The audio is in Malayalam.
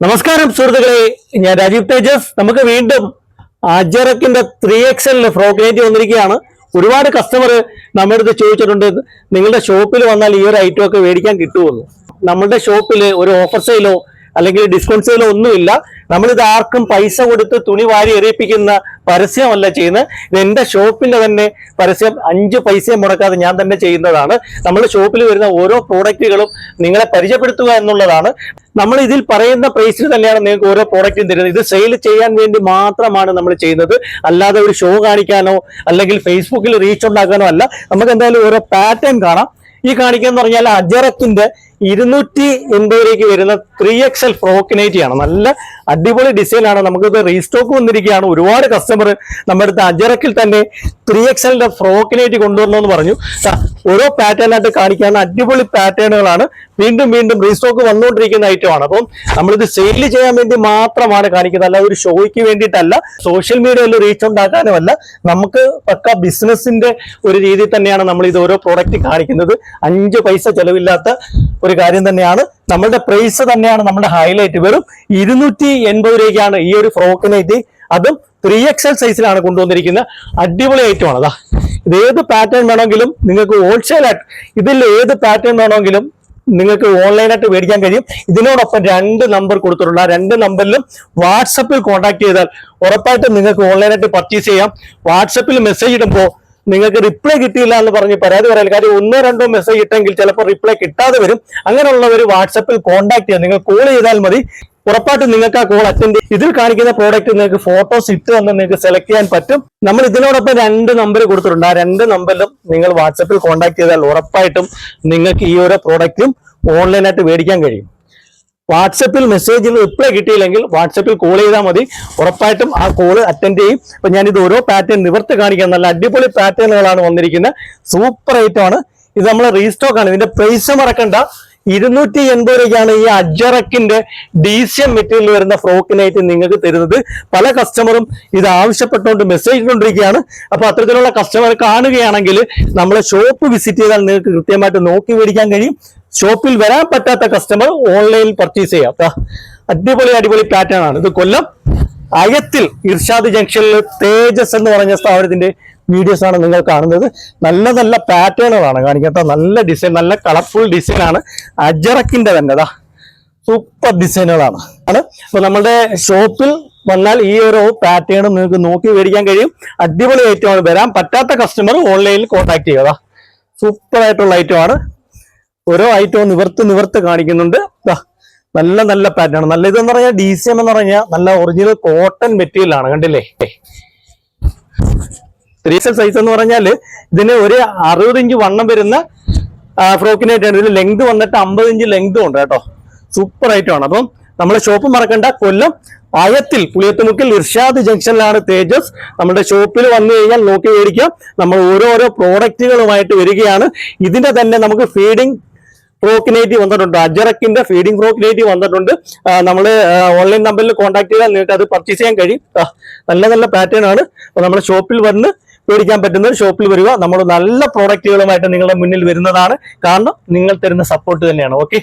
നമസ്കാരം സുഹൃത്തുക്കളെ. ഞാൻ രാജീവ് തേജസ്. നമുക്ക് വീണ്ടും അജറക്കിന്റെ ത്രീ എക്സലിന് ഫ്രോഗ്നേറ്റ് വന്നിരിക്കുകയാണ്. ഒരുപാട് കസ്റ്റമർ നമ്മുടെ അടുത്ത് ചോദിച്ചിട്ടുണ്ട് നിങ്ങളുടെ ഷോപ്പിൽ വന്നാൽ ഈ ഒരു ഐറ്റം ഒക്കെ മേടിക്കാൻ കിട്ടുമെന്ന് നമ്മുടെ ഷോപ്പിൽ ഒരു ഓഫർ സെയിലോ അല്ലെങ്കിൽ ഡിസ്കൗണ്ട് സെയിലോ ഒന്നുമില്ല. നമ്മളിത് ആർക്കും പൈസ കൊടുത്ത് തുണി വാരി എറിയിപ്പിക്കുന്ന പരസ്യമല്ല ചെയ്യുന്നത്. ഇത് എന്റെ ഷോപ്പിന്റെ തന്നെ പരസ്യം അഞ്ച് പൈസയും മുടക്കാതെ ഞാൻ തന്നെ ചെയ്യുന്നതാണ്. നമ്മൾ ഷോപ്പിൽ വരുന്ന ഓരോ പ്രോഡക്റ്റുകളും നിങ്ങളെ പരിചയപ്പെടുത്തുക എന്നുള്ളതാണ്. നമ്മൾ ഇതിൽ പറയുന്ന പ്രൈസിൽ തന്നെയാണ് നിങ്ങൾക്ക് ഓരോ പ്രോഡക്റ്റും തരുന്നത്. ഇത് സെയിൽ ചെയ്യാൻ വേണ്ടി മാത്രമാണ് നമ്മൾ ചെയ്യുന്നത്. അല്ലാതെ ഒരു ഷോ കാണിക്കാനോ അല്ലെങ്കിൽ ഫേസ്ബുക്കിൽ റീച്ച് ഉണ്ടാക്കാനോ അല്ല. നമുക്ക് എന്തായാലും ഓരോ പാറ്റേൺ കാണാം. ഈ കാണിക്കുന്ന പറഞ്ഞാൽ അജറക്കിന്റെ ഇരുന്നൂറ്റി എൺപതിലേക്ക് വരുന്ന ത്രീ എക്സ് എൽ ഫ്രോക്കിനേറ്റി ആണ്. നല്ല അടിപൊളി ഡിസൈനാണ് നമുക്കിത് റീസ്റ്റോക്ക് വന്നിരിക്കുകയാണ്. ഒരുപാട് കസ്റ്റമർ നമ്മുടെ അടുത്ത് അജറക്കിൽ തന്നെ ത്രീ എക്സ് എല്ലിന്റെ ഫ്രോക്കിനൈറ്റി കൊണ്ടുവരണമെന്ന് പറഞ്ഞു. ഓരോ പാറ്റേൺ ആയിട്ട് കാണിക്കാവുന്ന അടിപൊളി പാറ്റേണുകളാണ് വീണ്ടും വീണ്ടും റീസ്റ്റോക്ക് വന്നുകൊണ്ടിരിക്കുന്ന ഐറ്റമാണ് അപ്പം നമ്മളിത് സെയിൽ ചെയ്യാൻ വേണ്ടി മാത്രമാണ് കാണിക്കുന്നത്. അല്ല ഒരു ഷോയ്ക്ക് വേണ്ടിയിട്ടല്ല സോഷ്യൽ മീഡിയയിൽ റീച്ച് ഉണ്ടാക്കാനുമല്ല. നമുക്ക് പക്ക ബിസിനസിന്റെ ഒരു രീതിയിൽ തന്നെയാണ് നമ്മൾ ഇത് ഓരോ പ്രോഡക്റ്റ് കാണിക്കുന്നത്. അഞ്ച് പൈസ ചെലവില്ലാത്ത ഒരു കാര്യം തന്നെയാണ്. നമ്മളുടെ പ്രൈസ് തന്നെയാണ് നമ്മുടെ ഹൈലൈറ്റ് വെറും ഇരുന്നൂറ്റി എൺപത് രൂപയ്ക്കാണ് ഈ ഒരു ഫ്രോക്കിനേറ്റ് അതും ത്രീ എക്സ് എൽ സൈസിലാണ് കൊണ്ടുവന്നിരിക്കുന്നത്. അടിപൊളി ഐറ്റം ആണ്. അതാ ഇത് ഏത് പാറ്റേൺ വേണമെങ്കിലും നിങ്ങൾക്ക് ഹോൾസെയിൽ ആയിട്ട് ഇതിൽ ഏത് പാറ്റേൺ വേണമെങ്കിലും നിങ്ങൾക്ക് ഓൺലൈനായിട്ട് മേടിക്കാൻ കഴിയും. ഇതിനോടൊപ്പം രണ്ട് നമ്പർ കൊടുത്തിട്ടുണ്ട് ആ രണ്ട് നമ്പറിലും വാട്സപ്പിൽ കോൺടാക്ട് ചെയ്താൽ ഉറപ്പായിട്ടും നിങ്ങൾക്ക് ഓൺലൈനായിട്ട് പർച്ചേസ് ചെയ്യാം. വാട്സപ്പിൽ മെസ്സേജ് ഇടുമ്പോൾ നിങ്ങൾക്ക് റിപ്ലൈ കിട്ടിയില്ല എന്ന് പറഞ്ഞ് പരാതി പറയാൻ. കാര്യം ഒന്നോ രണ്ടോ മെസ്സേജ് ഇട്ടെങ്കിൽ ചിലപ്പോൾ റിപ്ലൈ കിട്ടാതെ വരും. അങ്ങനെയുള്ളവർ വാട്സപ്പിൽ കോൺടാക്ട് ചെയ്യാം. നിങ്ങൾ കോൾ ചെയ്താൽ മതി. ഉറപ്പായിട്ടും നിങ്ങൾക്ക് ആ കോൾ അറ്റൻഡ് ഇതിൽ കാണിക്കുന്ന പ്രോഡക്റ്റ് നിങ്ങൾക്ക് ഫോട്ടോസ് ഇട്ട് വന്ന് നിങ്ങൾക്ക് സെലക്ട് ചെയ്യാൻ പറ്റും. നമ്മൾ ഇതിനോടൊപ്പം രണ്ട് നമ്പർ കൊടുത്തിട്ടുണ്ട്. ആ രണ്ട് നമ്പറിലും നിങ്ങൾ വാട്സപ്പിൽ കോൺടാക്ട് ചെയ്താൽ ഉറപ്പായിട്ടും നിങ്ങൾക്ക് ഈ ഓരോ പ്രോഡക്റ്റും ഓൺലൈനായിട്ട് മേടിക്കാൻ കഴിയും. വാട്സപ്പിൽ മെസ്സേജിൽ റിപ്ലൈ കിട്ടിയില്ലെങ്കിൽ വാട്സപ്പിൽ കോൾ ചെയ്താൽ മതി. ഉറപ്പായിട്ടും ആ കോൾ അറ്റൻഡ് ചെയ്യും. അപ്പൊ ഞാനിത് ഓരോ പാറ്റേൺ നിവർത്ത് കാണിക്കാൻ നല്ല അടിപൊളി പാറ്റേണുകളാണ് വന്നിരിക്കുന്നത്. സൂപ്പർ ഐറ്റം ആണ്. ഇത് നമ്മൾ റീസ്റ്റോക്ക് ആണ്. ഇതിന്റെ പ്രൈസ് മറക്കണ്ട. ഇരുന്നൂറ്റി എൺപത് രൂപയ്ക്കാണ് ഈ അജറക്കിന്റെ ഡി സി എം മെറ്റീരിയൽ വരുന്ന ഫ്രോക്കിനായിട്ട് നിങ്ങൾക്ക് തരുന്നത്. പല കസ്റ്റമറും ഇത് ആവശ്യപ്പെട്ടുകൊണ്ട് മെസ്സേജ് കൊണ്ടിരിക്കുകയാണ് അപ്പൊ അത്തരത്തിലുള്ള കസ്റ്റമർ കാണുകയാണെങ്കിൽ നമ്മളെ ഷോപ്പ് വിസിറ്റ് ചെയ്താൽ നിങ്ങൾക്ക് കൃത്യമായിട്ട് നോക്കി മേടിക്കാൻ കഴിയും. ഷോപ്പിൽ വരാൻ പറ്റാത്ത കസ്റ്റമർ ഓൺലൈനിൽ പർച്ചേസ് ചെയ്യാം. അടിപൊളി അടിപൊളി പാറ്റേൺ ആണ്. ഇത് കൊല്ലം അയത്തിൽ ഇർഷാദ് ജംഗ്ഷനിൽ തേജസ് എന്ന് പറഞ്ഞ സ്ഥാപനത്തിന്റെ വീഡിയോസ് ആണ് നിങ്ങൾ കാണുന്നത്. നല്ല നല്ല പാറ്റേണുകളാണ് കാണിക്കാത്ത. നല്ല ഡിസൈൻ നല്ല കളർഫുൾ ഡിസൈൻ ആണ്. അജറക്കിന്റെ തന്നെ അതാ സൂപ്പർ ഡിസൈനുകളാണ് ആണ്. അപ്പൊ നമ്മുടെ ഷോപ്പിൽ വന്നാൽ ഈ ഒരു പാറ്റേണും നിങ്ങൾക്ക് നോക്കി മേടിക്കാൻ കഴിയും. അടിപൊളി ഐറ്റം ആണ്. വരാൻ പറ്റാത്ത കസ്റ്റമർ ഓൺലൈനിൽ കോൺടാക്ട് ചെയ്യുക സൂപ്പർ ആയിട്ടുള്ള ഐറ്റം ആണ്. ഓരോ ഐറ്റവും നിവർത്ത് നിവർത്ത് കാണിക്കുന്നുണ്ട്. നല്ല നല്ല പാറ്റേൺ നല്ല ഇതെന്ന് പറഞ്ഞാൽ ഡി സി എം എന്ന് പറഞ്ഞാൽ നല്ല ഒറിജിനൽ കോട്ടൺ മെറ്റീരിയൽ ആണ് കണ്ടില്ലേ? ത്രീ എക്സൽ സൈസ് എന്ന് പറഞ്ഞാൽ ഇതിന് ഒരു അറുപത് ഇഞ്ച് വണ്ണം വരുന്ന ഫ്രോക്കിനായിട്ടാണ്. ഇതിന് ലെങ്ത് വന്നിട്ട് അമ്പത് ഇഞ്ച് ലെങ്തും ഉണ്ട് കേട്ടോ. സൂപ്പർ ഐറ്റം ആണ്. അപ്പം നമ്മളെ ഷോപ്പ് മറക്കണ്ട കൊല്ലം ആയത്തിൽ പുളിയത്തുമുക്കിൽ ഇർഷാദ് ജംഗ്ഷനിലാണ് തേജസ്. നമ്മുടെ ഷോപ്പിൽ വന്നു കഴിഞ്ഞാൽ നോക്കി മേടിക്കാം. നമ്മൾ ഓരോരോ പ്രോഡക്റ്റുകളുമായിട്ട് വരികയാണ്. ഇതിന്റെ തന്നെ നമുക്ക് ഫീഡിംഗ് ഫ്രോക്കിനേറ്റ് വന്നിട്ടുണ്ട്. അജറക്കിന്റെ ഫീഡിംഗ് ഫ്രോക്കിനേറ്റ് വന്നിട്ടുണ്ട്. നമ്മൾ ഓൺലൈൻ നമ്പറിൽ കോൺടാക്ട് ചെയ്താൽ നിങ്ങൾക്ക് അത് പർച്ചേസ് ചെയ്യാൻ കഴിയും. നല്ല നല്ല പാറ്റേൺ ആണ്. നമ്മുടെ ഷോപ്പിൽ വന്ന് മേടിക്കാൻ പറ്റുന്നത് ഷോപ്പിൽ വരിക. നമ്മൾ നല്ല പ്രോഡക്റ്റുകളുമായിട്ട് നിങ്ങളുടെ മുന്നിൽ വരുന്നതാണ്. കാരണം നിങ്ങൾ തരുന്ന സപ്പോർട്ട് തന്നെയാണ്. ഓക്കെ